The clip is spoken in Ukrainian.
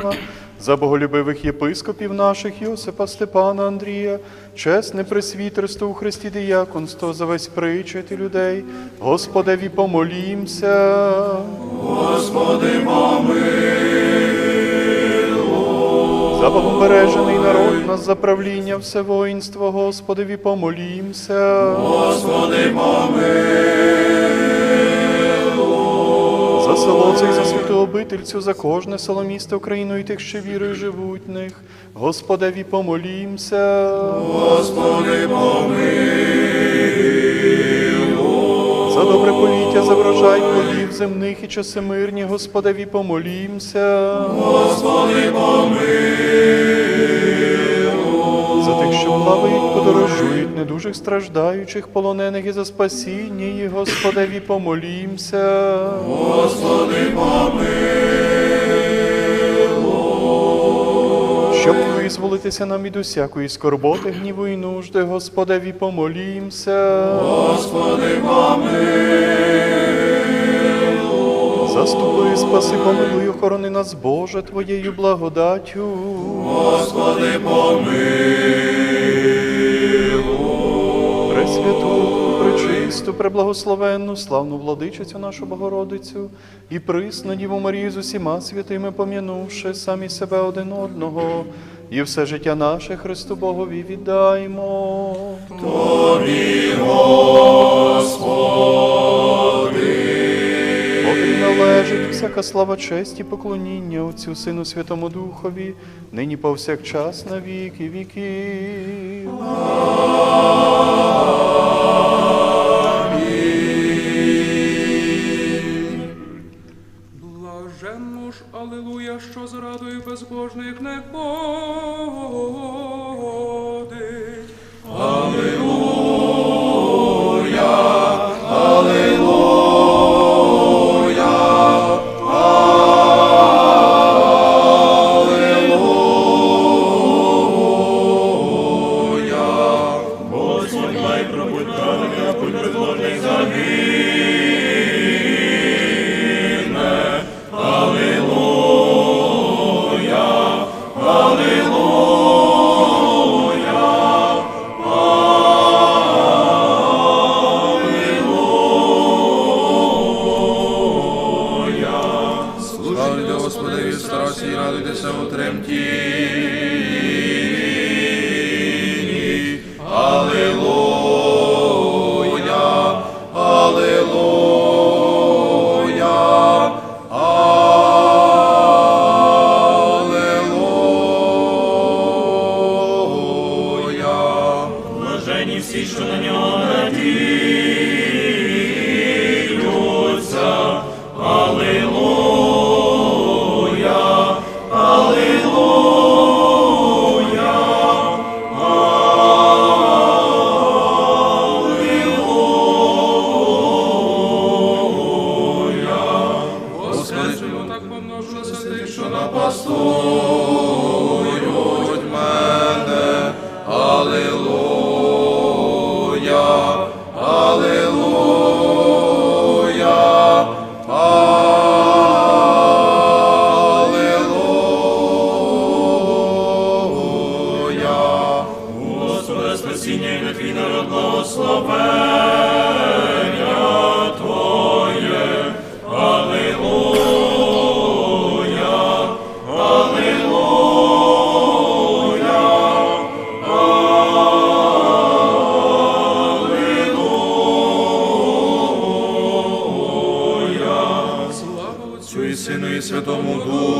Івана, за боголюбивих єпископів наших Йосипа Степана Андрія, чесне пресвітерство у Христі діяконство за весь причет людей. Господеві помолімся. Господи За богобережений народ нас за правління все воїнство, Господеві помолімся. Господи, За село це і за святу обительцю, за кожне село місто Україну і тих, що вірою живуть в них. Господеві помолімся. Господи, За добре поліття, за врожай плодів земних і часи мирні, Господеві помолімся. За тих, що подорожують, недужих страждаючих, полонених і за спасіння, їх, Господеві помолімся. Господи, Щоб визволитися нам від усякої скорботи, гніву і нужди, Господеві помолімся. Господи, Заступи, спаси, помилуй, охорони нас, Боже, Твоєю благодаттю. Пресвяту, пречисту, преблагословенну, славну владичицю нашу Богородицю і присну Діву Марію з усіма святими пом'янувши самі себе один одного, і все життя наше Христу Богові віддаймо. Тобі належить всяка слава, честь і поклоніння Отцю Сину Святому Духові, нині повсякчас на віки віків. Блаженну ж, алилуя, що зрадою радою безбожних не ходить. Радуйтеся Господи, чому так помножилося тих, що на Пастують мене, Аллилуйя, Аллилуйя, Аллилуйя. Господа спасіння і на твій народ благословення Святому Духові.